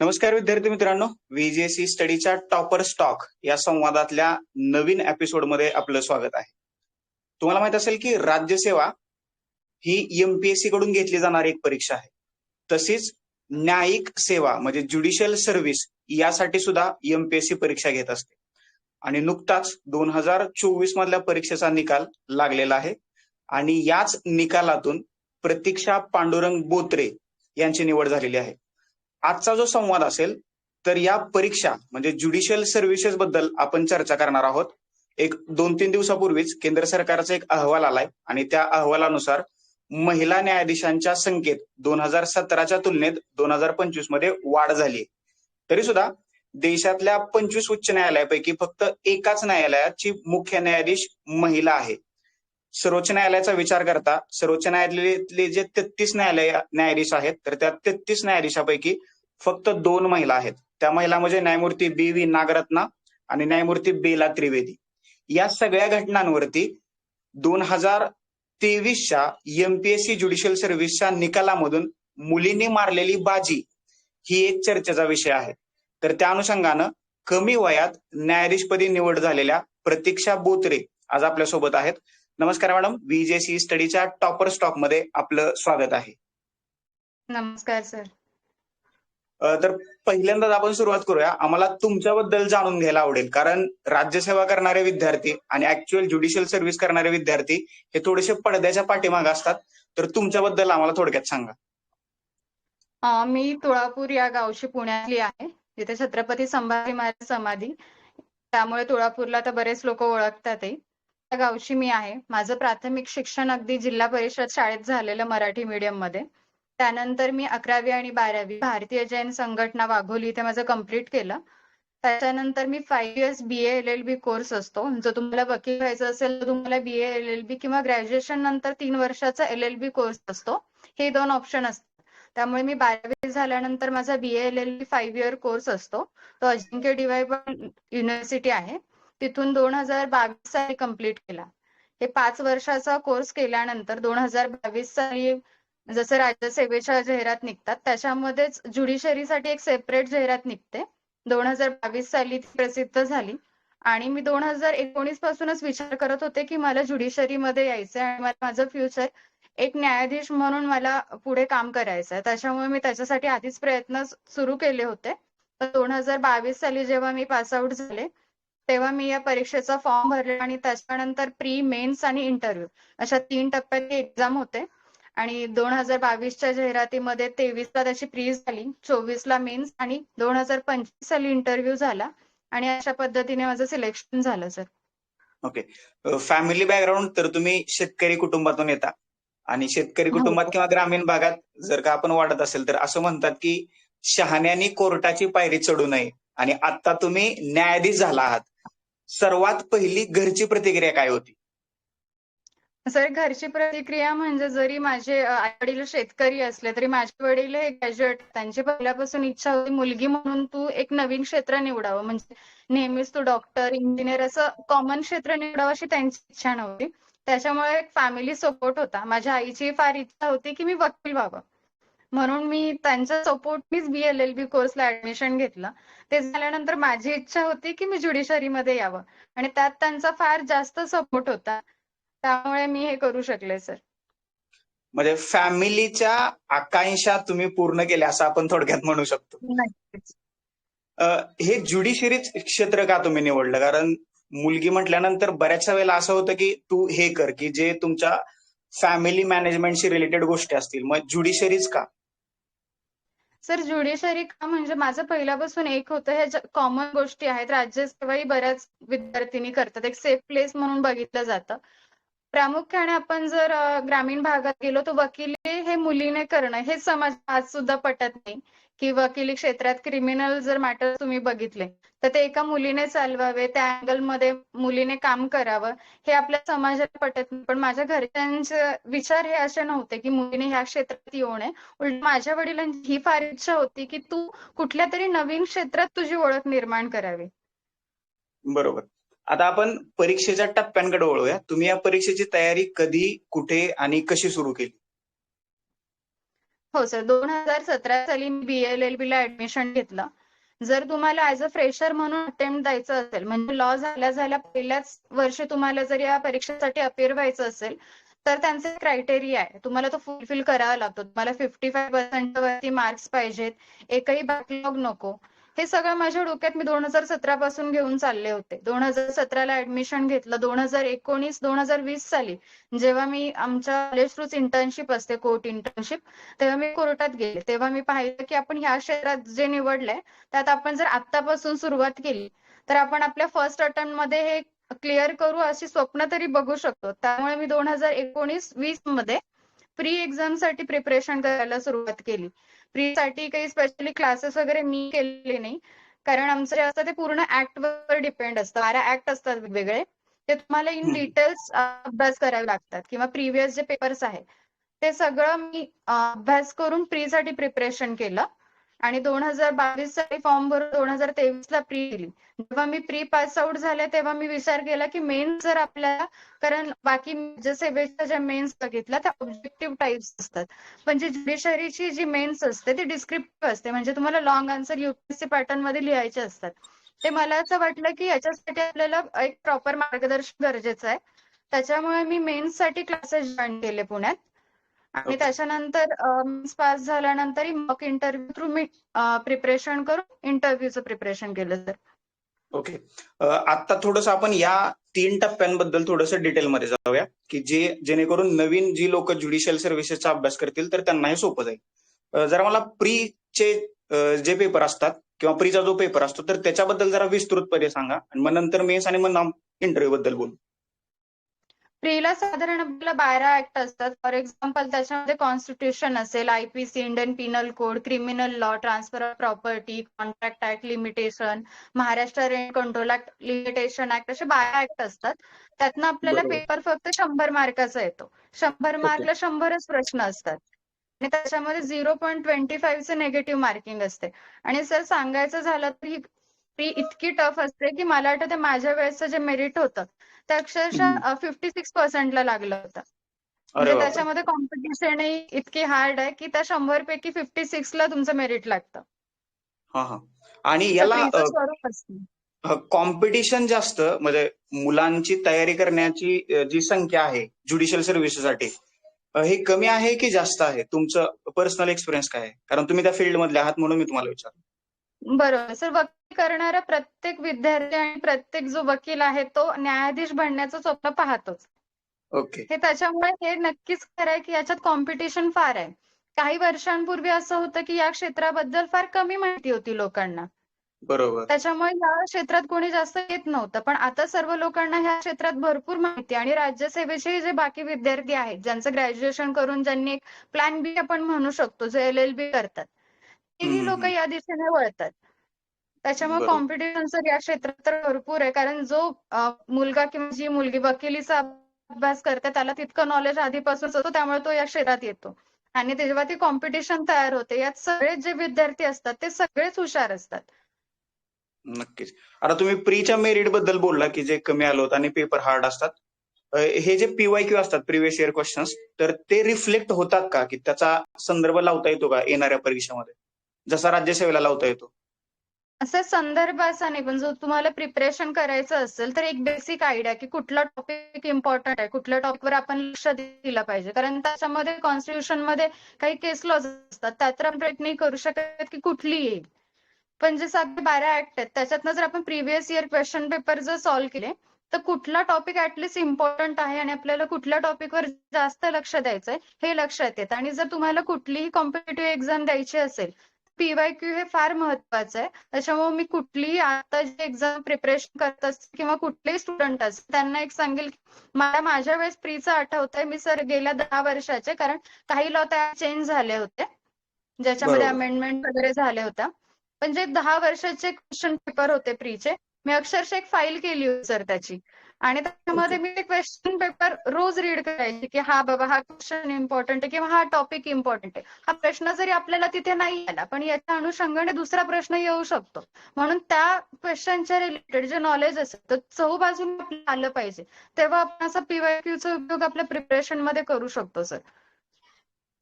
नमस्कार विद्यार्थी मित्रांनो व्हीजेसी स्टडीच्या टॉपर स्टॉक या संवादातल्या नवीन एपिसोडमध्ये आपलं स्वागत आहे. तुम्हाला माहीत असेल की राज्यसेवा ही एमपीएससी कडून घेतली जाणारी एक परीक्षा आहे. तशीच न्यायिक सेवा म्हणजे ज्युडिशियल सर्व्हिस यासाठी सुद्धा एमपीएससी परीक्षा घेत असते. आणि नुकताच दोन हजार चोवीस मधल्या परीक्षेचा निकाल लागलेला आहे. आणि याच निकालातून प्रतीक्षा पांडुरंग बोत्रे यांची निवड झालेली आहे. आजचा जो संवाद असेल तर या परीक्षा म्हणजे ज्युडिशियल सर्व्हिसेस बद्दल आपण चर्चा करणार आहोत. एक दोन तीन दिवसापूर्वीच केंद्र सरकारचा एक अहवाल आलाय आणि त्या अहवालानुसार महिला न्यायाधीशांच्या संख्येत दोन हजार सतराच्या तुलनेत दोन हजार पंचवीसमध्ये वाढ झाली तरी सुद्धा देशातल्या पंचवीस उच्च न्यायालयापैकी फक्त एकाच न्यायालयाची मुख्य न्यायाधीश महिला आहे. सर्वोच्च न्यायालयाचा विचार करता सर्वोच्च न्यायालयातले जे तेहतीस न्यायालय न्यायाधीश आहेत तर त्या तेहतीस न्यायाधीशापैकी फक्त दोन महिला आहेत. त्या महिला म्हणजे न्यायमूर्ती बी व्ही नागरत्ना आणि न्यायमूर्ती बेला त्रिवेदी. या सगळ्या घटनांवरती दोन हजार तेवीसच्या एमपीएससी ज्युडिशियल सर्व्हिसच्या निकालामधून मुलींनी मारलेली बाजी ही एक चर्चेचा विषय आहे. तर त्या अनुषंगानं कमी वयात न्यायाधीशपदी निवड झालेल्या प्रतीक्षा बोत्रे आज आपल्यासोबत आहेत. नमस्कार मॅडम व्हीजेसी स्टडीच्या टॉपर स्टॉकमध्ये आपलं स्वागत आहे. नमस्कार सर. तर पहिल्यांदाच आपण सुरुवात करूया. आम्हाला तुमच्याबद्दल जाणून घ्यायला आवडेल. कारण राज्यसेवा करणारे विद्यार्थी आणि ऍक्च्युअल ज्युडिशियल सर्व्हिस करणारे विद्यार्थी हे थोडेसे पडद्याच्या पाठीमागे असतात. तर तुमच्याबद्दल आम्हाला थोडक्यात सांगा. मी तुळापूर या गावची पुण्यातली आहे. जिथे छत्रपती संभाजी महाराज समाधी. त्यामुळे तुळापूरला तर बरेच लोक ओळखतात गावची मी आहे. माझं प्राथमिक शिक्षण अगदी जिल्हा परिषद शाळेत झालेलं मराठी मीडियममध्ये. त्यानंतर मी अकरावी आणि बारावी भारतीय जैन संघटना वाघोली इथे माझं कंप्लीट केलं. त्याच्यानंतर मी five years B L L B course असतो. जर तुम्हाला वकील व्हायचं असेल तर तुम्हाला बी एल एल बी किंवा ग्रॅज्युएशन नंतर तीन वर्षाचा एल एल बी कोर्स असतो. हे दोन ऑप्शन असतात. त्यामुळे मी बारावी झाल्यानंतर माझा B L L B five year course असतो. तो अजिंक्य डीवाय पण युनिव्हर्सिटी आहे. तिथून दोन हजार बावीस साली कंप्लीट केला. हे पाच वर्षाचा कोर्स केल्यानंतर दोन हजार बावीस साली जसं राज्यसेवेच्या जाहिरात निघतात त्याच्यामध्येच ज्युडिशरीसाठी एक सेपरेट जाहिरात निघते. दोन हजार बावीस साली ती प्रसिद्ध झाली. आणि मी दोन हजार एकोणीस पासूनच विचार करत होते की मला ज्युडिशरीमध्ये यायचंय आणि मला माझं फ्युचर एक न्यायाधीश म्हणून मला पुढे काम करायचं आहे त्याच्यामुळे मी त्याच्यासाठी आधीच प्रयत्न सुरू केले होते. तर दोन हजार बावीस साली जेव्हा मी पास आउट झाले तेव्हा मी या परीक्षेचा फॉर्म भरला आणि त्याच्यानंतर प्री मेन्स आणि इंटरव्ह्यू अशा तीन टप्प्यात एक्झाम होते. आणि दोन हजार बावीसच्या जाहिरातीमध्ये तेवीसला त्याची प्री झाली चोवीसला मेन्स आणि दोन हजार पंचवीस साली इंटरव्ह्यू झाला. आणि अशा पद्धतीने माझं सिलेक्शन झालं सर ओके फॅमिली बॅकग्राऊंड तर तुम्ही शेतकरी कुटुंबातून येता. आणि शेतकरी कुटुंबात किंवा ग्रामीण भागात जर का आपण वाढत असेल तर असं म्हणतात की शहाण्यानी कोर्टाची पायरी चढू नये. आणि आता तुम्ही न्यायाधीश झाला आहात. सर्वात पहिली घरची प्रतिक्रिया काय होती? सर घरची प्रतिक्रिया म्हणजे जरी माझे आई वडील शेतकरी असले तरी माझे वडील हे ग्रॅज्युएट त्यांची पहिल्यापासून इच्छा होती मुलगी म्हणून तू एक नवीन क्षेत्र निवडावं. म्हणजे नेहमीच तू डॉक्टर इंजिनियर असं कॉमन क्षेत्र निवडावं अशी त्यांची इच्छा नव्हती. त्याच्यामुळे एक फॅमिली सपोर्ट होता. माझ्या आईची फार इच्छा होती की मी वकील व्हावं. म्हणून मी त्यांच्या सपोर्टनीच बी एल एल बी कोर्सला ऍडमिशन घेतलं. ते झाल्यानंतर माझी इच्छा होती की मी ज्युडिशरीमध्ये यावं. आणि त्यात त्यांचा फार जास्त सपोर्ट होता. त्यामुळे मी हे करू शकले सर म्हणजे फॅमिलीच्या आकांक्षा तुम्ही पूर्ण केल्या असं आपण थोडक्यात म्हणू शकतो. हे ज्युडिशरीच क्षेत्र का तुम्ही निवडलं? कारण मुलगी म्हटल्यानंतर बऱ्याचशा वेळेला असं होतं की तू हे कर की जे तुमच्या फॅमिली मॅनेजमेंटशी रिलेटेड गोष्टी असतील. मग ज्युडिशरीच का? सर ज्युडिशरी का म्हणजे माझं पहिल्यापासून एक होतं. हे कॉमन गोष्टी आहेत राज्यसेवाही बऱ्याच विद्यार्थिनी करतात. एक सेफ प्लेस म्हणून बघितलं जातं. प्रामुख्याने आपण जर ग्रामीण भागात गेलो तर वकिली हे मुलीने करणं हे समाज आज सुद्धा पटत नाही. की वकिली क्षेत्रात क्रिमिनल जर मॅटर तुम्ही बघितले तर ते एका मुलीने चालवावे त्या अँगलमध्ये मुलीने काम करावं हे आपल्या समाजाला पटत नाही. पण माझ्या घरच्यांचे विचार हे असे नव्हते की मुलीने ह्या क्षेत्रात येऊ नये. उलट माझ्या वडिलांची ही फार इच्छा होती की तू कुठल्या तरी नवीन क्षेत्रात तुझी ओळख निर्माण करावी. बरोबर. आता आपण परीक्षेच्या टप्प्यांकडे वळूया. तुम्ही या परीक्षेची तयारी कधी कुठे आणि कशी सुरू केली? हो सर दोन हजार सतरा साली मी बीएलएलबी ला ऍडमिशन घेतलं. जर तुम्हाला ऍज अ फ्रेशर म्हणून अटेम्प्ट द्यायचं असेल म्हणजे लॉ झाल्या झाल्या पहिल्याच वर्षी तुम्हाला जर या परीक्षेसाठी अपेअर व्हायचं असेल तर त्यांचे क्रायटेरिया आहे. तुम्हाला तो फुलफिल करावा लागतो. तुम्हाला फिफ्टी फाय पर्सेंट वरती मार्क्स पाहिजेत. एकही बॅकलॉग नको. हे सगळं माझ्या डोक्यात मी दोन हजार सतरा पासून घेऊन चालले होते. दोन हजार सतराला ऍडमिशन घेतलं. दोन हजार एकोणीस दोन हजार वीस साली जेव्हा मी आमच्या कॉलेज थ्रूच इंटर्नशिप असते कोर्ट इंटर्नशिप तेव्हा मी कोर्टात गेले. तेव्हा मी पाहिलं की आपण ह्या क्षेत्रात जे निवडलंय त्यात आपण जर आतापासून सुरुवात केली तर आपण आपल्या फर्स्ट अटेम्प्टमध्ये हे क्लिअर करू अशी स्वप्न तरी बघू शकतो. त्यामुळे मी दोन हजार एकोणीस वीसमध्ये प्री एक्झामसाठी प्रिपरेशन करायला सुरुवात केली. प्री साठी काही स्पेशली क्लासेस वगैरे मी केलेले नाही. कारण आमचं जे असतं ते पूर्ण ऍक्ट वर डिपेंड असतं. बारा ऍक्ट असतात वेगवेगळे. ते तुम्हाला इन. डिटेल्स अभ्यास करावे लागतात. किंवा प्रिव्हियस जे पेपर्स आहे ते सगळं मी अभ्यास करून प्री साठी प्रिपरेशन केलं. आणि दोन हजार बावीससाठी फॉर्म भरून दोन हजार तेवीस ला प्री दिली. जेव्हा मी प्री पास आउट झाले तेव्हा मी विचार केला की मेन्स जर आपल्याला कारण बाकी जे सेवेच्या ज्या मेन्स बघितल्या त्या ऑब्जेक्टिव्ह टाइप्स असतात. म्हणजे पण जी ज्युडिशरीची जी मेन्स असते ती डिस्क्रिप्टिव्ह असते. म्हणजे तुम्हाला लॉंग आन्सर युपीएससी पॅटर्नमध्ये लिहायचे असतात. ते मला असं वाटलं की याच्यासाठी आपल्याला एक प्रॉपर मार्गदर्शन गरजेचं आहे. त्याच्यामुळे मी मेन्ससाठी क्लासेस जॉईन केले पुण्यात. आणि. त्याच्यानंतर मेन्स पास झाल्यानंतर मॉक इंटरव्ह्यू थ्रू मी प्रिपरेशन करून इंटरव्ह्यूचं प्रिपरेशन केलं सर ओके. आता थोडस आपण या तीन टप्प्यांबद्दल थोडस डिटेलमध्ये जाऊया की जे जेणेकरून नवीन जी लोक ज्युडिशियल सर्व्हिसेसचा अभ्यास करतील तर त्यांना हे सोपं जाईल. जरा मला प्रीचे जे पेपर असतात किंवा प्रीचा जो पेपर असतो तर त्याच्याबद्दल जरा विस्तृतपणे सांगा. आणि मग नंतर मेन्स आणि मग इंटरव्ह्यू बद्दल बोलू. प्रीला साधारण आपल्याला बारा ऍक्ट असतात. फॉर एक्झाम्पल त्याच्यामध्ये कॉन्स्टिट्यूशन असेल IPC Indian penal code criminal law transfer of property contract act limitation Maharashtra rent control act limitation act असे बारा ऍक्ट असतात. त्यातनं आपल्याला. पेपर फक्त शंभर मार्काचा येतो. शंभर मार्कला शंभरच प्रश्न असतात. आणि त्याच्यामध्ये झिरो पॉईंट ट्वेंटी फाईव्हचे नेगेटिव्ह मार्किंग असते. आणि सर सांगायचं झालं तर ही प्री इतकी टफ असते की मला वाटतं ते माझ्या वेळेसचं जे मेरिट होतं ते अक्षरशः फिफ्टी सिक्स पर्सेंटला लागलं होतं. म्हणजे. त्याच्यामध्ये कॉम्पिटिशनही इतकी हार्ड आहे की त्या शंभर पैकी फिफ्टी सिक्स ला तुमचं मेरिट लागतं. हा हा. आणि याला कॉम्पिटिशन जास्त म्हणजे मुलांची तयारी करण्याची जी संख्या आहे ज्युडिशियल सर्व्हिसेसाठी हे कमी आहे की जास्त आहे? तुमचं पर्सनल एक्सपिरियन्स काय आहे? कारण तुम्ही त्या फील्ड मधले आहात म्हणून मी तुम्हाला विचारलं बरोबर. सर वकील करणारा प्रत्येक विद्यार्थी आणि प्रत्येक जो वकील आहे तो न्यायाधीश बनण्याचं स्वप्न पाहतोच. ओके. हे त्याच्यामुळे हे नक्कीच खरं आहे की याच्यात कॉम्पिटिशन फार आहे. काही वर्षांपूर्वी असं होतं की या क्षेत्राबद्दल फार कमी माहिती होती लोकांना. बरोबर. त्याच्यामुळे या क्षेत्रात कोणी जास्त येत नव्हतं. पण आता सर्व लोकांना ह्या क्षेत्रात भरपूर माहिती आणि राज्यसेवेचे जे बाकी विद्यार्थी आहेत ज्यांचं ग्रॅज्युएशन करून ज्यांनी एक प्लॅन बी आपण म्हणू शकतो जे एल एल बी करतात हम्म, लोक. या दिशेने वळतात. त्याच्यामुळे. कॉम्पिटिशन या क्षेत्रात तर भरपूर आहे. कारण जो मुलगा किंवा जी मुलगी वकिलीचा अभ्यास करते त्याला तितकं नॉलेज आधीपासूनच होतं त्यामुळे तो या क्षेत्रात येतो. आणि जेव्हा ती कॉम्पिटिशन तयार होते. यात सगळे जे विद्यार्थी असतात ते सगळेच हुशार असतात. नक्कीच. आता तुम्ही प्रीच्या मेरिटबद्दल बोलला की जे कमी आलं होतं आणि पेपर हार्ड असतात. हे जे पीवाय क्यू असतात प्रिव्हियस इयर क्वेश्चन्स तर ते रिफ्लेक्ट होतात का? की त्याचा संदर्भ लावता येतो का येणाऱ्या परीक्षेमध्ये? जसा राज्यसेवेला लावता येतो. असं संदर्भ असा नाही पण जर तुम्हाला प्रिपरेशन करायचं असेल तर एक बेसिक आयडिया की कुठला टॉपिक इम्पॉर्टंट आहे कुठल्या टॉपिकवर आपण लक्ष दिलं पाहिजे. कारण त्याच्यामध्ये कॉन्स्टिट्यूशनमध्ये काही केस लॉज असतात त्यात आपण प्रयत्न नाही करू शकत की कुठली येईल. पण जे सगळे बारा ऍक्ट आहेत त्याच्यातनं जर आपण प्रिव्हियस इयर क्वेश्चन पेपर जर सॉल्व्ह केले तर कुठला टॉपिक ऍटलिस्ट इम्पॉर्टंट आहे आणि आपल्याला कुठल्या टॉपिकवर जास्त लक्ष द्यायचंय हे लक्षात येतं. आणि जर तुम्हाला कुठलीही कॉम्पिटेटिव्ह एक्झाम द्यायची असेल पीवायक्यू हे फार महत्वाचं आहे. त्याच्यामुळे मी कुठलीही आता जे एक्झाम प्रिपरेशन करत असते किंवा कुठलेही स्टुडंट असते त्यांना एक सांगेल की मला माझ्या वेळेस प्रीचं आठवतंय मी सर गेल्या दहा वर्षाचे कारण काही लॉ त्या चेंज झाले होते. ज्याच्यामध्ये. अमेंडमेंट वगैरे झाल्या होत्या पण जे दहा वर्षाचे क्वेश्चन पेपर होते प्रीचे मी अक्षरशः एक फाईल केली होती सर त्याची. आणि त्याच्यामध्ये मी ते क्वेश्चन पेपर रोज रीड करायचे की हा बाबा हा क्वेश्चन इम्पॉर्टंट आहे किंवा हा टॉपिक इम्पॉर्टंट आहे. हा प्रश्न जरी आपल्याला तिथे नाही आला पण याच्या अनुषंगाने दुसरा प्रश्न येऊ शकतो. म्हणून त्या क्वेश्चनच्या रिलेटेड जे नॉलेज असेल तर चहूबाजूने आपल्याला आलं पाहिजे. तेव्हा आपण असा पीवायक्यूचा उपयोग आपल्या प्रिपरेशनमध्ये करू शकतो सर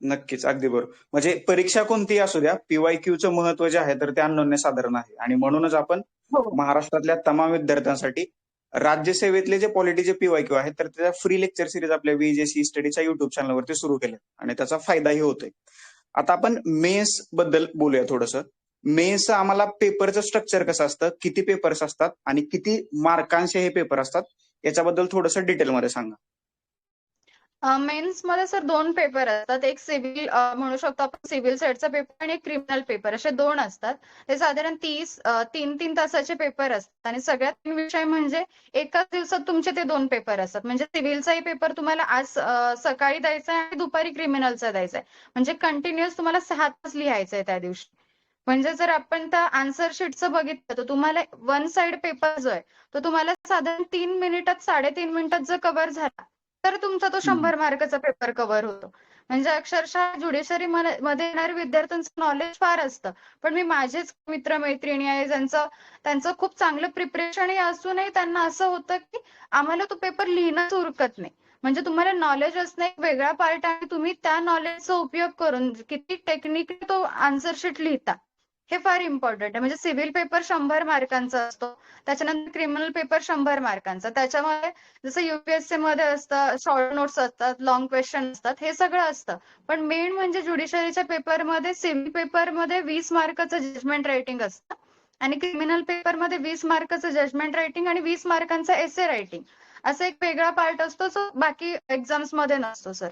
नक्कीच अगदी बरोबर. म्हणजे परीक्षा कोणतीही असू द्या पीवाय चं महत्त्व जे आहे तर ते अनन्य साधारण आहे. आणि म्हणूनच आपण हो. महाराष्ट्रातल्या तमाम विद्यार्थ्यांसाठी राज्यसेवेतले जे पॉलिटीचे पीवाय क्यू आहेत तर त्याचा फ्री लेक्चर सिरीज आपल्या व्हीजेसी स्टडीच्या युट्यूब चॅनलवरती सुरू केले आणि त्याचा फायदाही होतोय. आता आपण मेस बद्दल बोलूया थोडंसं. मेस आम्हाला पेपरचं स्ट्रक्चर कसं असतं किती पेपर्स असतात आणि किती मार्कांचे हे पेपर असतात याच्याबद्दल थोडंसं डिटेलमध्ये सांगा. मेन्समध्ये सर दोन पेपर असतात. एक सिव्हिल म्हणू शकतो आपण सिव्हिल साईडचा पेपर आणि एक क्रिमिनल पेपर. असे दोन असतात. ते साधारण तीस तीन तीन तासाचे पेपर असतात. आणि सगळ्यात विषय म्हणजे एकाच दिवसात तुमचे ते दोन पेपर असतात. म्हणजे सिव्हिलचाही पेपर तुम्हाला आज सकाळी द्यायचा आहे आणि दुपारी क्रिमिनलचा द्यायचा आहे. म्हणजे कंटिन्युअस तुम्हाला सहा तास लिहायचं आहे त्या दिवशी. म्हणजे जर आपण त्या आन्सर शीटचं बघितलं तर तुम्हाला वन साइड पेपर जो आहे तो तुम्हाला साधारण तीन मिनिटात साडेतीन मिनिटात जर कव्हर झाला तर तुमचा तो शंभर मार्काचा पेपर कव्हर होतो. म्हणजे अक्षरशः ज्युडिशरी मध्ये येणाऱ्या विद्यार्थ्यांचं नॉलेज फार असतं. पण मी माझेच मित्र मैत्रिणी आहे ज्यांचं त्यांचं खूप चांगलं प्रिपरेशनही असूनही त्यांना असं होतं की आम्हाला तो पेपर लिहिणंच उरकत नाही. म्हणजे तुम्हाला नॉलेज असणं एक वेगळा पार्ट आहे तुम्ही त्या नॉलेजचा उपयोग करून किती टेक्निकली तो आन्सर शीट लिहिता. हे फार इम्पॉर्टंट आहे. म्हणजे सिव्हिल पेपर शंभर मार्कांचा असतो. त्याच्यानंतर क्रिमिनल पेपर शंभर मार्कांचा. त्याच्यामध्ये जसं युपीएससी मध्ये असतं शॉर्ट नोट्स असतात लॉंग क्वेश्चन असतात हे सगळं असतं. पण मेन म्हणजे ज्युडिशरीच्या पेपरमध्ये सिव्हिल पेपरमध्ये वीस मार्काचं जजमेंट रायटिंग असतं. आणि क्रिमिनल पेपरमध्ये वीस मार्काचं जजमेंट रायटिंग आणि वीस मार्कांचं एसे रायटिंग असा एक वेगळा पार्ट असतो जो बाकी एक्झाम्समध्ये नसतो सर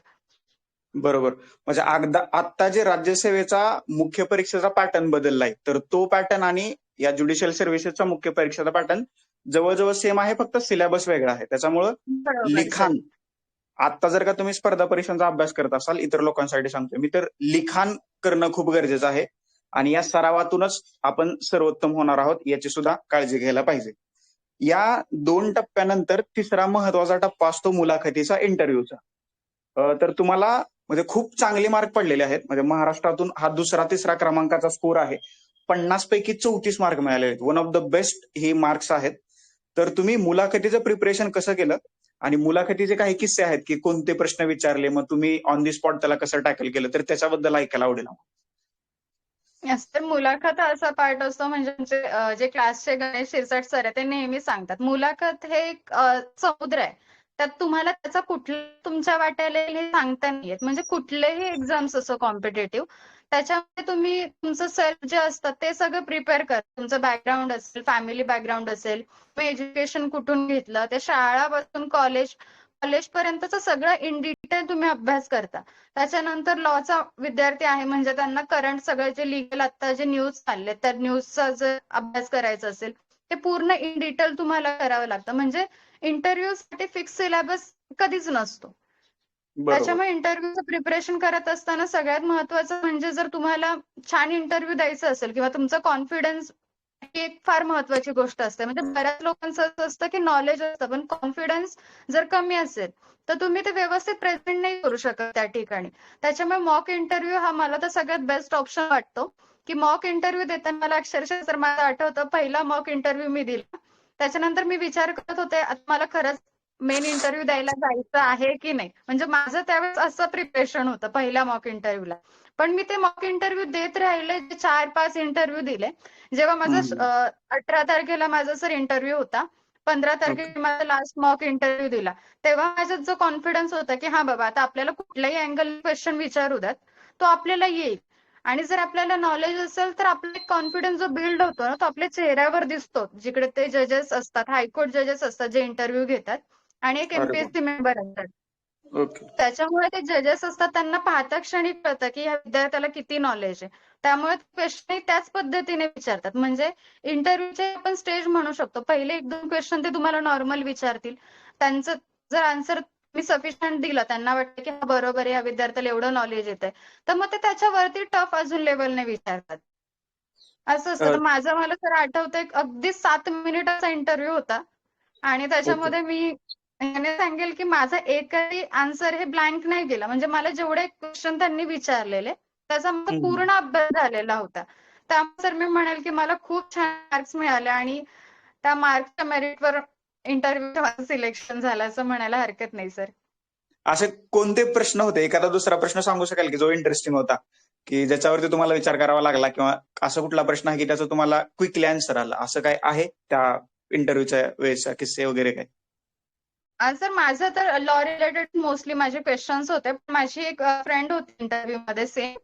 बरोबर. म्हणजे अगदा आता जे राज्यसेवेचा मुख्य परीक्षेचा पॅटर्न बदललाय तर तो पॅटर्न आणि या ज्युडिशियल सर्व्हिसेसचा मुख्य परीक्षेचा पॅटर्न जवळजवळ सेम आहे फक्त सिलेबस वेगळा आहे. त्याच्यामुळं. लिखाण. आता जर का तुम्ही स्पर्धा परीक्षांचा अभ्यास करत असाल इतर लोकांसाठी सांगतोय मी तर लिखाण करणं खूप गरजेचं आहे. आणि या सरावातूनच आपण सर्वोत्तम होणार आहोत याची सुद्धा काळजी घ्यायला पाहिजे. या दोन टप्प्यानंतर तिसरा महत्त्वाचा टप्पा असतो मुलाखतीचा इंटरव्ह्यूचा तर तुम्हाला म्हणजे खूप चांगले मार्क पडलेले आहेत. म्हणजे महाराष्ट्रातून हा दुसरा तिसरा क्रमांकाचा स्कोर आहे. पन्नास पैकी चौतीस मार्क मिळालेले आहेत. वन ऑफ द बेस्ट हे मार्क्स आहेत. तर तुम्ही मुलाखतीचं प्रिपरेशन कसं केलं? आणि मुलाखतीचे काही किस्से आहेत की कोणते प्रश्न विचारले? मग तुम्ही ऑन दी स्पॉट त्याला कसं टॅकल केलं? तर त्याच्याबद्दल ऐकायला आवडेल तर मुलाखत असा पार्ट असतो म्हणजे जे क्लासचे गणेश शिरसाट सर आहे ते नेहमी सांगतात. मुलाखत हे एक समुद्र आहे. त्यात तुम्हाला त्याचा कुठला तुमच्या वाट्याला हे सांगता नाहीयेत म्हणजे कुठलेही एक्झाम्स असो कॉम्पिटेटिव्ह त्याच्यामध्ये तुम्ही तुमचं सेल्फ जे असतं ते सगळं प्रिपेअर करा. तुमचं बॅकग्राऊंड असेल फॅमिली बॅकग्राऊंड असेल तुम्ही एज्युकेशन कुठून घेतलं ते शाळापासून कॉलेज कॉलेज पर्यंतचा सगळं इन डिटेल तुम्ही अभ्यास करता. त्याच्यानंतर लॉचा विद्यार्थी आहे म्हणजे त्यांना करंट सगळे जे लिगल आता जे न्यूज चालले त्या न्यूजचा जर अभ्यास करायचा असेल ते पूर्ण इन डिटेल तुम्हाला करावं लागतं. म्हणजे इंटरव्ह्यू साठी फिक्स सिलेबस कधीच नसतो. त्याच्यामुळे इंटरव्ह्यूचं प्रिपरेशन करत असताना सगळ्यात महत्वाचं म्हणजे जर तुम्हाला छान इंटरव्ह्यू द्यायचा असेल किंवा तुमचा कॉन्फिडन्स ही एक फार महत्वाची गोष्ट असते. म्हणजे बऱ्याच लोकांचं असं असतं की नॉलेज असतं पण कॉन्फिडन्स जर कमी असेल तर तुम्ही ते व्यवस्थित प्रेझेंट नाही करू शकत त्या ठिकाणी. त्याच्यामुळे मॉक इंटरव्ह्यू हा मला तर सगळ्यात बेस्ट ऑप्शन वाटतो. की मॉक इंटरव्ह्यू देताना मला अक्षरशः जर मला आठवतं पहिला मॉक इंटरव्ह्यू मी दिला. त्याच्यानंतर मी विचार करत होते आता मला खरंच मेन इंटरव्ह्यू द्यायला जायचं आहे की नाही? म्हणजे माझं त्यावेळेस असं प्रिपरेशन होतं पहिल्या मॉक इंटरव्ह्यूला पण मी ते मॉक इंटरव्ह्यू देत राहिले जे चार पाच इंटरव्ह्यू दिले. जेव्हा माझा. अठरा तारखेला माझा सर इंटरव्ह्यू होता पंधरा तारखेला माझा लास्ट मॉक इंटरव्ह्यू दिला. तेव्हा माझ्यात जो कॉन्फिडन्स होता की हा बाबा आता आपल्याला कुठल्याही अँगल क्वेश्चन विचारू द्यात तो आपल्याला येईल. आणि जर आपल्याला नॉलेज असेल तर आपला कॉन्फिडन्स जो बिल्ड होतो ना तो आपल्या चेहऱ्यावर दिसतो. जिकडे ते जजेस असतात हायकोर्ट जजेस असतात जे इंटरव्ह्यू घेतात आणि एक. एमपीएससी मेंबर असतात. त्याच्यामुळे ते जजेस असतात त्यांना पाहता क्षणी कळतं की ह्या विद्यार्थ्याला किती नॉलेज आहे. त्यामुळे क्वेश्चन त्याच पद्धतीने विचारतात. म्हणजे इंटरव्ह्यूचे आपण स्टेज म्हणू शकतो. पहिले एक दोन क्वेश्चन ते तुम्हाला नॉर्मल विचारतील. त्यांचं जर आन्सर मी सफिशियंट दिलं. त्यांना वाटतं की हा बरोबर आहे या विद्यार्थ्याला एवढं नॉलेज येत आहे तर मग ते त्याच्यावरती टफ अजून लेवलने विचारतात. असं असतं. माझं मला तर आठवतंय अगदी सात मिनिटाचा इंटरव्ह्यू होता. आणि त्याच्यामध्ये मी याने सांगेल की माझा एकही आन्सर हे ब्लँक नाही गेला. म्हणजे मला जेवढे क्वेश्चन त्यांनी विचारलेले त्याचा माझा. पूर्ण अभ्यास झालेला होता. त्यामुळे सर मी म्हणेल की मला खूप छान मार्क्स मिळाले. आणि त्या मार्क्सच्या मेरिटवर इंटरव्ह्यू माझं सिलेक्शन झालं असं म्हणायला हरकत नाही सर. असे कोणते प्रश्न होते? एखादा दुसरा प्रश्न सांगू शकाल की जो इंटरेस्टिंग होता? की ज्याच्यावरती तुम्हाला विचार करावा लागला किंवा असा कुठला प्रश्न आहे की त्याचा तुम्हाला क्विकली आन्सर आला? असं काय आहे त्या इंटरव्ह्यूच्या वेळेचा किस्से वगैरे काय सर माझं तर लॉ रिलेटेड मोस्टली माझे क्वेश्चन्स होते. पण माझी एक फ्रेंड होती इंटरव्ह्यू मध्ये सेम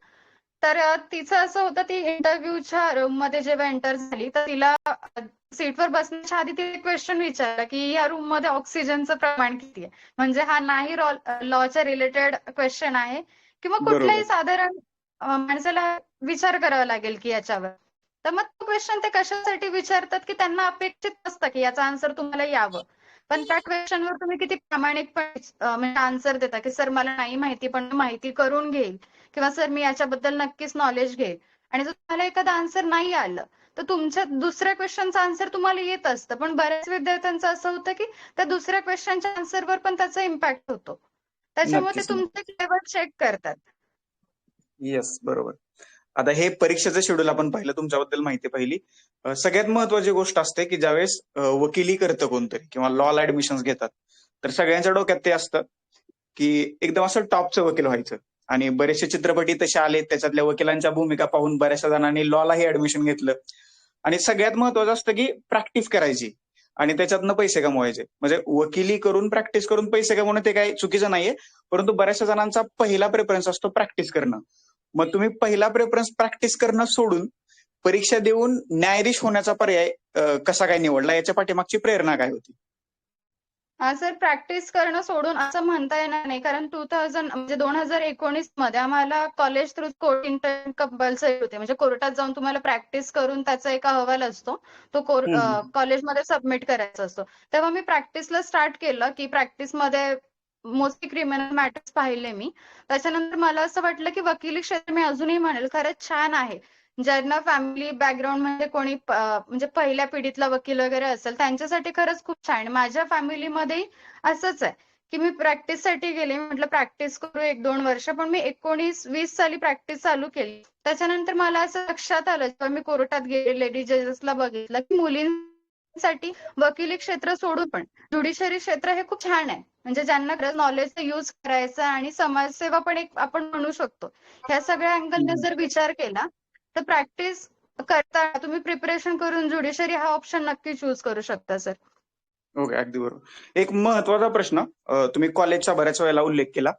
तर तिचं असं होतं ती इंटरव्ह्यूच्या रूममध्ये जेव्हा एंटर झाली तर तिला सीटवर बसण्याच्या आधी तिने क्वेश्चन विचारला की या रूममध्ये ऑक्सिजनचं प्रमाण किती आहे? म्हणजे हा नाही लॉच्या रिलेटेड क्वेश्चन आहे. किंवा कुठल्याही साधारण माणसाला विचार करावा लागेल की याच्यावर. तर मग तो क्वेश्चन ते कशासाठी विचारतात की त्यांना अपेक्षित असतं की याचा आन्सर तुम्हाला यावं. पण त्या क्वेश्चनवर तुम्ही किती प्रामाणिकपणे अ, म्हणजे आन्सर देता की सर मला नाही माहिती पण माहिती करून घेईल. किंवा सर मी याच्याबद्दल नक्कीच नॉलेज घेईल. आणि जर तुम्हाला एखादं आन्सर नाही आलं तर तुमच्या दुसऱ्या क्वेश्चनचं आन्सर तुम्हाला येत असतं. पण बऱ्याच विद्यार्थ्यांचं असं होतं की त्या दुसऱ्या क्वेश्चनच्या आन्सरवर पण त्याचा इम्पॅक्ट होतो. त्याच्यामुळे ते. तुमचं लेवल चेक करतात. येस बरोबर. आता हे परीक्षेचं शेड्यूल आपण पाहिलं तुमच्याबद्दल माहिती पाहिली. सगळ्यात महत्वाची गोष्ट असते की ज्यावेळेस वकिली करतं कोणतरी किंवा लॉला ऍडमिशन घेतात तर सगळ्यांच्या डोक्यात ते असतं की एकदम असं टॉपचं वकील व्हायचं. आणि बरेचसे चित्रपटी तसे आले त्याच्यातल्या वकिलांच्या भूमिका पाहून बऱ्याचशा जणांनी लॉलाही ऍडमिशन घेतलं. आणि सगळ्यात महत्वाचं असतं की प्रॅक्टिस करायची. आणि त्याच्यातनं पैसे कमवायचे. म्हणजे वकिली करून प्रॅक्टिस करून पैसे कमवणं ते काही चुकीचं नाहीये. परंतु बऱ्याचशा जणांचा पहिला प्रेफरन्स असतो प्रॅक्टिस करणं. मग तुम्ही पहिला प्रेफरन्स प्रॅक्टिस करणं सोडून परीक्षा देऊन न्यायाधीश होण्याचा पर्याय कसा काय निवडला? याच्या पाठीमागची प्रेरणा काय होती? सर प्रॅक्टिस करणं सोडून असं म्हणता येणार नाही. कारण टू थाउजंड म्हणजे दोन हजार एकोणीसमध्ये आम्हाला college through court intern compulsory होते. म्हणजे कोर्टात जाऊन तुम्हाला प्रॅक्टिस करून त्याचा एक अहवाल असतो. तो. कॉलेजमध्ये सबमिट करायचा असतो. तेव्हा मी प्रॅक्टिसला स्टार्ट केलं की प्रॅक्टिसमध्ये मोस्टली क्रिमिनल मॅटर्स पाहिले मी. त्याच्यानंतर मला असं वाटलं की वकिली क्षेत्र मी अजूनही म्हणेल खरंच छान आहे. ज्यांना फॅमिली बॅकग्राऊंड म्हणजे कोणी म्हणजे पहिल्या पिढीतला वकील वगैरे असेल त्यांच्यासाठी खरंच खूप छान माझ्या फॅमिलीमध्ये असंच आहे की मी प्रॅक्टिससाठी गेले. म्हटलं प्रॅक्टिस करू एक दोन वर्ष पण मी एकोणीस वीस साली प्रॅक्टिस चालू केली. त्याच्यानंतर मला असं लक्षात आलं जेव्हा मी कोर्टात गेले लेडी जजेसला बघितलं की मुलींसाठी वकिली क्षेत्र सोडून पण. ज्युडिशरी क्षेत्र हे खूप छान आहे. म्हणजे ज्यांना खरंच नॉलेजचा यूज करायचा आणि समाजसेवा पण एक आपण म्हणू शकतो. ह्या सगळ्या अँगलने. जर विचार केला तर प्रॅक्टिस करता तुम्ही प्रिपरेशन करून ज्युडिशरी हा ऑप्शन नक्की चूज करू शकता सर ओके अगदी बरोबर. एक महत्त्वाचा प्रश्न तुम्ही कॉलेजचा बऱ्याच वेळेला उल्लेख केला.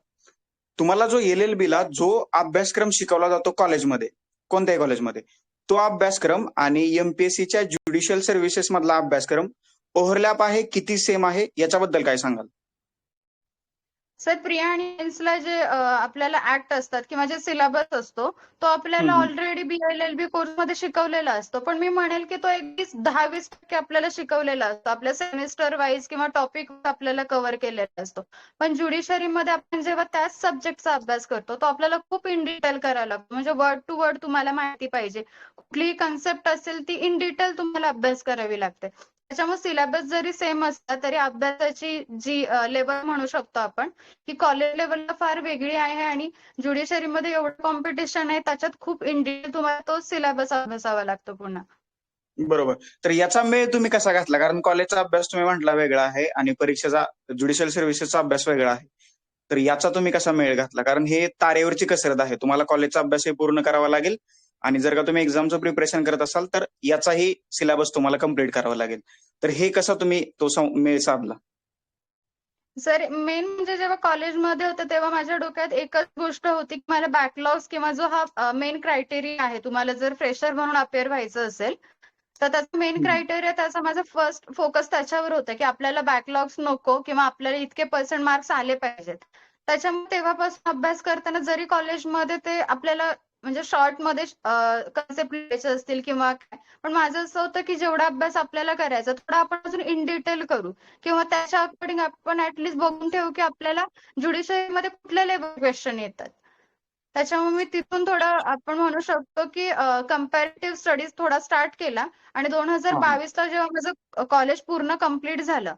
तुम्हाला जो एल एल बीला जो अभ्यासक्रम शिकवला जातो कॉलेजमध्ये कोणत्याही कॉलेजमध्ये तो अभ्यासक्रम आणि एमपीएससीच्या ज्युडिशियल सर्व्हिसेस मधला अभ्यासक्रम ओव्हरलॅप आहे किती सेम आहे याच्याबद्दल काय सांगाल? सर प्रिया आणि मेन्सला जे आपल्याला ऍक्ट असतात किंवा जे सिलेबस असतो तो आपल्याला. ऑलरेडी बीएलएलबी कोर्समध्ये शिकवलेला असतो. पण मी म्हणेल की तो एक दहा वीस टक्के आपल्याला शिकवलेला असतो. आपल्या सेमिस्टर वाईज किंवा टॉपिक आपल्याला कव्हर केलेला असतो. पण ज्युडिशरीमध्ये आपण जेव्हा त्याच सब्जेक्टचा अभ्यास करतो तो आपल्याला खूप इन डिटेल करावा लागतो. म्हणजे वर्ड टू वर्ड तुम्हाला माहिती पाहिजे. कुठलीही कन्सेप्ट असेल ती इन डिटेल तुम्हाला अभ्यास करावी लागते. त्याच्यामुळे सिलेबस जरी सेम असला तरी अभ्यासाची जी लेवल म्हणू शकतो आपण ही कॉलेज लेवलला फार वेगळी आहे आणि ज्युडिशरीमध्ये एवढं कॉम्पिटिशन आहे त्याच्यात खूप इन तुम्हाला तो सिलेबस अभ्यासावा लागतो पुन्हा. बरोबर. तर याचा मेळ तुम्ही कसा घातला? कारण कॉलेजचा अभ्यास तुम्ही म्हटला वेगळा आहे आणि परीक्षेचा ज्युडिशियल सर्व्हिसेसचा अभ्यास वेगळा आहे. तर याचा तुम्ही कसा मेळ घातला? कारण हे तारेवरची कसरत आहे. तुम्हाला कॉलेजचा अभ्यास हे पूर्ण करावा लागेल. आणि जर का तुम्ही एक्झामचं प्रिपरेशन करत असाल तर याचाही सिलेबस तुम्हाला कंप्लीट करावा लागेल. तर हे कसं तुम्ही तो मेळ साधला सर मेन म्हणजे जेव्हा कॉलेजमध्ये होते तेव्हा माझ्या डोक्यात एकच गोष्ट होती की मला बॅकलॉग्स किंवा जो हा मेन क्रायटेरिया आहे तुम्हाला जर फ्रेशर म्हणून अपेअर व्हायचं असेल तर त्याचा मेन. क्रायटेरिया त्याचा माझा फर्स्ट फोकस त्याच्यावर होता की आपल्याला बॅकलॉग्स नको किंवा आपल्याला इतके पर्सेंट मार्क्स आले पाहिजेत. त्याच्यामुळे तेव्हापासून अभ्यास करताना जरी कॉलेजमध्ये ते आपल्याला म्हणजे शॉर्टमध्ये कन्सेप्ट असतील किंवा काय. पण माझं असं होतं की जेवढा अभ्यास आपल्याला करायचा थोडा आपण अजून इन डिटेल करू. किंवा त्याच्या अकॉर्डिंग आपण ऍटलीस्ट बघून ठेवू की आपल्याला ज्युडिशरीमध्ये कुठल्या लेवल क्वेश्चन येतात. त्याच्यामुळे मी तिथून थोडं आपण म्हणू शकतो की कम्पॅरेटिव्ह स्टडीज थोडा स्टार्ट केला. आणि दोन हजार. बावीसला जेव्हा माझं कॉलेज पूर्ण कंप्लीट झालं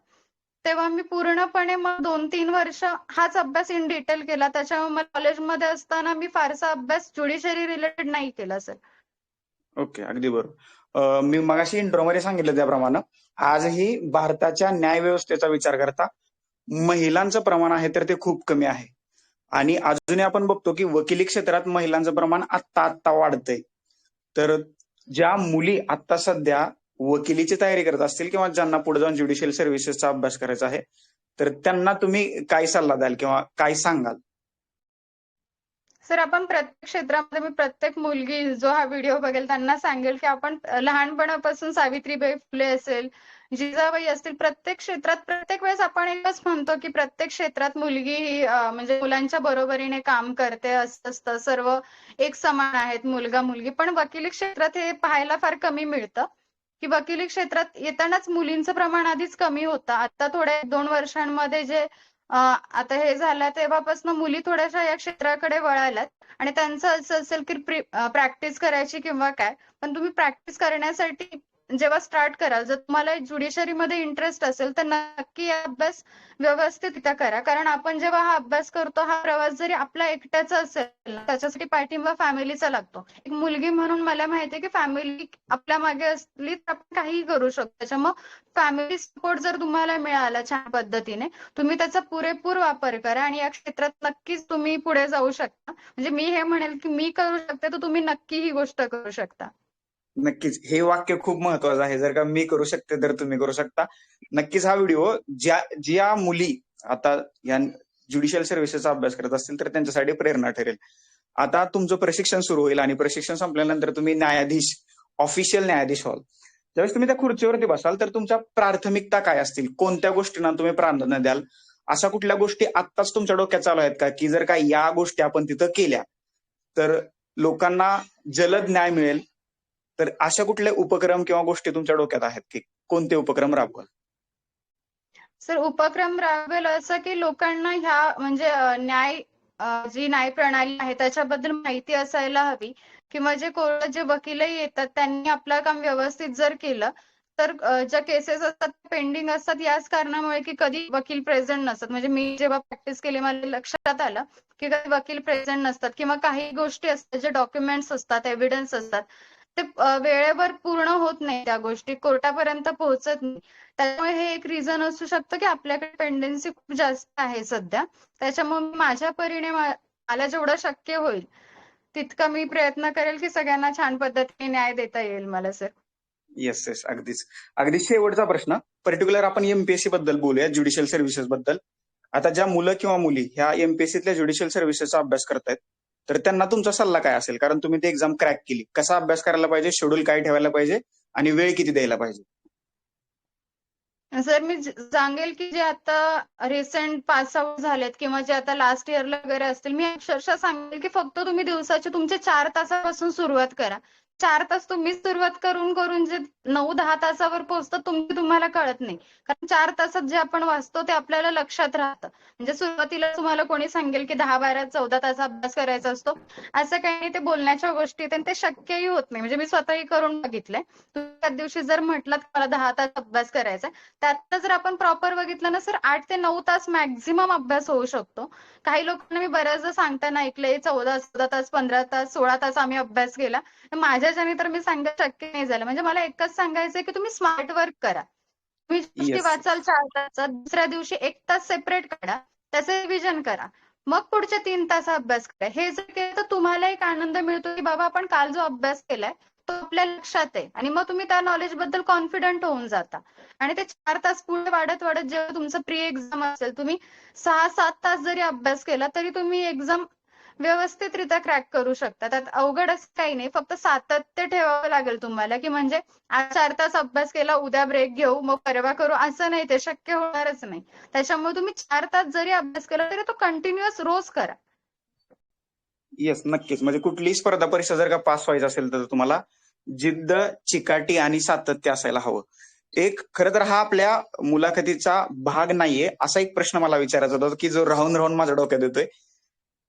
तेव्हा मी पूर्णपणे मग दोन तीन वर्ष हाच अभ्यास इन डिटेल केला. त्याच्यामुळे मला कॉलेजमध्ये असताना मी फारसा अभ्यास ज्युडिशरी रिलेटेड नाही केला सर ओके अगदी बरोबर. मी मगाशी इंट्रोमध्ये सांगितलं त्याप्रमाणे आजही भारताच्या न्याय व्यवस्थेचा विचार करता महिलांचं प्रमाण आहे तर ते खूप कमी आहे. आणि अजूनही आपण बघतो की वकिली क्षेत्रात महिलांचं प्रमाण आत्ता आत्ता वाढतंय. तर ज्या मुली आत्ता सध्या वकिलीची तयारी करत असतील किंवा ज्यांना पुढे जाऊन ज्युडिशियल सर्व्हिसेसचा अभ्यास करायचा आहे तर त्यांना तुम्ही काय सल्ला द्याल किंवा काय सांगाल? सर आपण प्रत्येक क्षेत्रामध्ये मी प्रत्येक मुलगी जो हा व्हिडिओ बघेल त्यांना सांगेल की आपण लहानपणापासून सावित्रीबाई फुले असेल जिजाबाई असतील प्रत्येक क्षेत्रात प्रत्येक वेळेस आपण एकच म्हणतो की प्रत्येक क्षेत्रात मुलगी ही म्हणजे मुलांच्या बरोबरीने काम करते असं असतं सर्व एक समान आहेत मुलगा मुलगी. पण वकिली क्षेत्रात हे पाहायला फार कमी मिळतं. की वकिली क्षेत्रात येतानाच मुलींचं प्रमाण आधीच कमी होतं. आता थोड्या दोन वर्षांमध्ये जे आता हे झालं तेव्हापासून मुली थोड्याशा या क्षेत्राकडे वळाल्यात आणि त्यांचं असं असेल की प्रॅक्टिस करायची किंवा काय पण तुम्ही प्रॅक्टिस करण्यासाठी जेव्हा स्टार्ट कराल जर तुम्हाला ज्युडिशरीमध्ये इंटरेस्ट असेल तर नक्की अभ्यास व्यवस्थितरित्या करा. कारण आपण जेव्हा हा अभ्यास करतो हा प्रवास जरी आपला एकट्याचा असेल त्याच्यासाठी पाठिंबा फॅमिलीचा लागतो. एक मुलगी म्हणून मला माहितीये की फॅमिली आपल्या मागे असली तर आपण काहीही करू शकतो. त्याच्यामुळे फॅमिली सपोर्ट जर तुम्हाला मिळाला छान पद्धतीने तुम्ही त्याचा पुरेपूर वापर करा आणि या क्षेत्रात नक्कीच तुम्ही पुढे जाऊ शकता. म्हणजे मी हे म्हणेल की मी करू शकते तर तुम्ही नक्की ही गोष्ट करू शकता. नक्कीच. हे वाक्य खूप महत्वाचं आहे. जर का मी करू शकते तर तुम्ही करू शकता. नक्कीच हा व्हिडिओ ज्या ज्या मुली आता या ज्युडिशियल सर्व्हिसेसचा अभ्यास करत असतील तर त्यांच्यासाठी प्रेरणा ठरेल. आता तुमचं प्रशिक्षण सुरू होईल आणि प्रशिक्षण संपल्यानंतर तुम्ही न्यायाधीश ऑफिशियल न्यायाधीश व्हाल. ज्यावेळेस तुम्ही त्या खुर्चीवरती बसाल तर तुमच्या प्राथमिकता काय असतील? कोणत्या गोष्टींना तुम्ही प्राधान्य द्याल? अशा कुठल्या गोष्टी आत्ताच तुमच्या डोक्यात चालू आहेत का? की जर का या गोष्टी आपण तिथं केल्या तर लोकांना जलद न्याय मिळेल तर अशा कुठले उपक्रम किंवा गोष्टी तुमच्या डोक्यात आहेत की कोणते उपक्रम राबवाल? सर उपक्रम राबवेल असं की लोकांना ह्या म्हणजे न्याय जी न्याय प्रणाली आहे त्याच्याबद्दल माहिती असायला हवी. किंवा जे कोर्टात जे वकीलही येतात त्यांनी आपलं काम व्यवस्थित जर केलं तर ज्या केसेस असतात पेंडिंग असतात याच कारणामुळे की कधी वकील प्रेझेंट नसतात. म्हणजे मी जेव्हा प्रॅक्टिस केली मला लक्षात आलं की कधी वकील प्रेझेंट नसतात. किंवा काही गोष्टी असतात जे डॉक्युमेंट्स असतात एव्हिडन्स असतात ते वेळेवर पूर्ण होत नाही त्या गोष्टी. कोर्टापर्यंत पोहोचत नाही. त्यामुळे हे एक रिझन असू शकतं की आपल्याकडे पेंडेन्सी खूप जास्त आहे सध्या. त्याच्यामुळे माझ्या परीने मला जेवढं शक्य होईल तितका मी प्रयत्न करेल की सगळ्यांना छान पद्धतीने न्याय देता येईल मला सर येस येस अगदीच. अगदी शेवटचा प्रश्न. पर्टिक्युलर आपण एमपीएससी बद्दल बोलूया ज्युडिशियल सर्व्हिसेस बद्दल. आता ज्या मुलं किंवा मुली ह्या एमपीएससीतल्या ज्युडिशियल सर्व्हिसेसचा अभ्यास करतायत तर त्यांना तुमचा सल्ला काय असेल? कारण तुम्ही ते एक्झाम क्रॅक केली. कसा अभ्यास करायला पाहिजे? शेड्यूल काय ठेवायला पाहिजे? आणि वेळ किती द्यायला पाहिजे? सर मी सांगेल की जे आता रिसेंट पास आउट झालेत किंवा जे आता लास्ट इयरला वगैरे असतील मी अक्षरशः सांगेल की फक्त तुम्ही दिवसाचे तुमचे चार तासापासून सुरुवात करा. चार तास तुम्ही सुरुवात करून करून जे नऊ दहा तासावर पोहोचतं तुमची तुम्हाला कळत नाही. कारण चार तासात जे आपण वाचतो ते आपल्याला लक्षात राहतं. म्हणजे सुरुवातीला तुम्हाला कोणी सांगेल की दहा बारा चौदा तास अभ्यास करायचा असतो असं काही नाही ते बोलण्याच्या गोष्टी आहेत आणि ते शक्यही होत नाही. म्हणजे मी स्वतःही करून बघितलंय. तुम्ही त्या दिवशी जर म्हटलं मला दहा तास अभ्यास करायचा त्यात जर आपण प्रॉपर बघितलं ना सर आठ ते नऊ तास मॅक्झिमम अभ्यास होऊ शकतो. काही लोकांना मी बऱ्याचदा सांगताना ऐकलंय चौदा चौदा तास पंधरा तास सोळा तास आम्ही अभ्यास केला. तर माझ्याच्याने तर मी सांगणं शक्य नाही झालं. म्हणजे मला एकच सांगायचंय की तुम्ही स्मार्ट वर्क करा. तुम्ही गोष्टी. वाचाल चार तासात दुसऱ्या दिवशी एक तास सेपरेट काढा त्याचं रिव्हिजन करा. मग पुढचे तीन तास अभ्यास करा. हे जर केलं तर तुम्हाला एक आनंद मिळतो की बाबा आपण काल जो अभ्यास केलाय तो आपल्या लक्षात आहे. आणि मग तुम्ही त्या नॉलेजबद्दल कॉन्फिडंट होऊन जाता. आणि ते चार तास पुढे वाढत वाढत जेव्हा तुमचं प्री एक्झाम असेल तुम्ही सहा सात तास जरी अभ्यास केला तरी तुम्ही एक्झाम व्यवस्थितरित्या क्रॅक करू शकता. त्यात अवघड असं काही नाही. फक्त सातत्य ठेवावं लागेल तुम्हाला की म्हणजे आज चार तास अभ्यास केला उद्या ब्रेक घेऊ मग परवा करू असं नाही ते शक्य होणारच नाही. त्याच्यामुळे तुम्ही चार तास जरी अभ्यास केला तरी तो कंटिन्युअस रोज करा. येस नक्कीच. म्हणजे कुठलीही स्पर्धा परीक्षा जर का पास व्हायचं असेल तर तुम्हाला जिद्द चिकाटी आणि सातत्य असायला हवं. एक खर तर हा आपल्या मुलाखतीचा भाग नाहीये असा एक प्रश्न मला विचारायचा होता की जो राहून राहून माझ्या डोक्यात येतोय.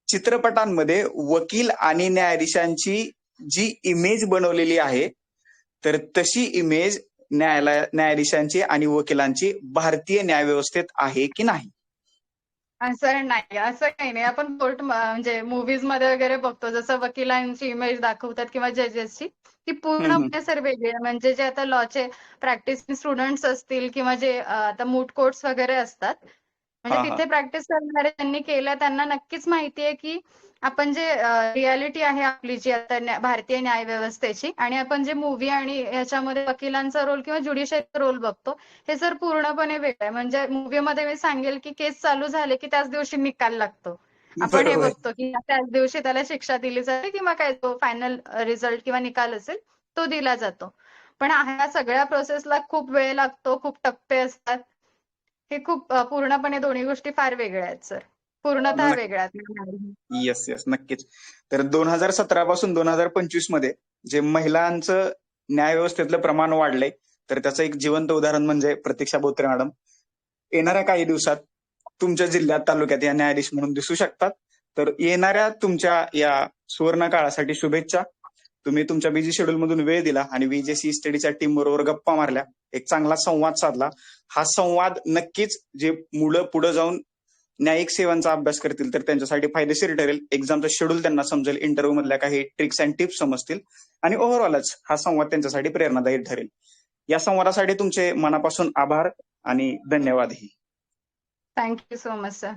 चित्रपटांमध्ये वकील आणि न्यायाधीशांची जी इमेज बनवलेली आहे तर तशी इमेज न्यायालय न्यायाधीशांची आणि वकिलांची भारतीय न्यायव्यवस्थेत आहे की नाही? असं नाही असं काही नाही. आपण कोर्ट म्हणजे मुव्हीजमध्ये वगैरे बघतो. जसं वकिलांची इमेज दाखवतात किंवा जजेसची ती पूर्णपणे सर वेगळी आहे. म्हणजे जे आता लॉचे प्रॅक्टिस स्टुडंट्स असतील किंवा जे आता मूट कोर्ट्स वगैरे असतात म्हणजे हा, हा. तिथे प्रॅक्टिस करणारे त्यांनी केलं त्यांना नक्कीच माहिती आहे की आपण जे रियालिटी आहे आपली जी आता न्या- भारतीय न्याय व्यवस्थेची आणि आपण जे मूवी आणि ह्याच्यामध्ये वकिलांचा रोल किंवा ज्युडिशियरी रोल बघतो हे सर पूर्णपणे वेगळं आहे म्हणजे मूवीमध्ये मी सांगेल की केस चालू झाले की त्याच दिवशी निकाल लागतो आपण हे बरोबर. बघतो की त्याच दिवशी त्याला शिक्षा दिली जाते किंवा काय तो फायनल रिझल्ट किंवा निकाल असेल तो दिला जातो पण ह्या सगळ्या प्रोसेसला खूप वेळ लागतो खूप टप्पे असतात हे खूप पूर्णपणे दोन्ही गोष्टी फार वेगळ्या आहेत सर. पूर्णतः. वेगळ्या आहेत येस येस नक्कीच. तर दोन हजार सतरा पासून दोन हजार पंचवीसमध्ये जे महिलांचं न्याय व्यवस्थेतलं प्रमाण वाढलंय तर त्याचं एक जिवंत उदाहरण म्हणजे प्रतीक्षा बोत्रे मॅडम. येणाऱ्या काही दिवसात तुमच्या जिल्ह्यात तालुक्यात या न्यायाधीश म्हणून दिसू शकतात. तर येणाऱ्या तुमच्या या सुवर्ण काळासाठी शुभेच्छा. तुम्ही तुमच्या बिझी शेड्यूल मधून वेळ दिला आणि विजेसी स्टडीच्या टीम बरोबर गप्पा मारल्या एक चांगला संवाद साधला. हा संवाद नक्कीच जे मुलं पुढे जाऊन न्यायिक सेवांचा अभ्यास करतील तर त्यांच्यासाठी फायदेशीर ठरेल. एक्झामचं शेड्यूल त्यांना समजेल इंटरव्ह्यू मधल्या काही ट्रिक्स अँड टिप्स समजतील आणि ओव्हरऑलच हा संवाद त्यांच्यासाठी प्रेरणादायी ठरेल. या संवादासाठी तुमचे मनापासून आभार आणि धन्यवादही. Thank you so much sir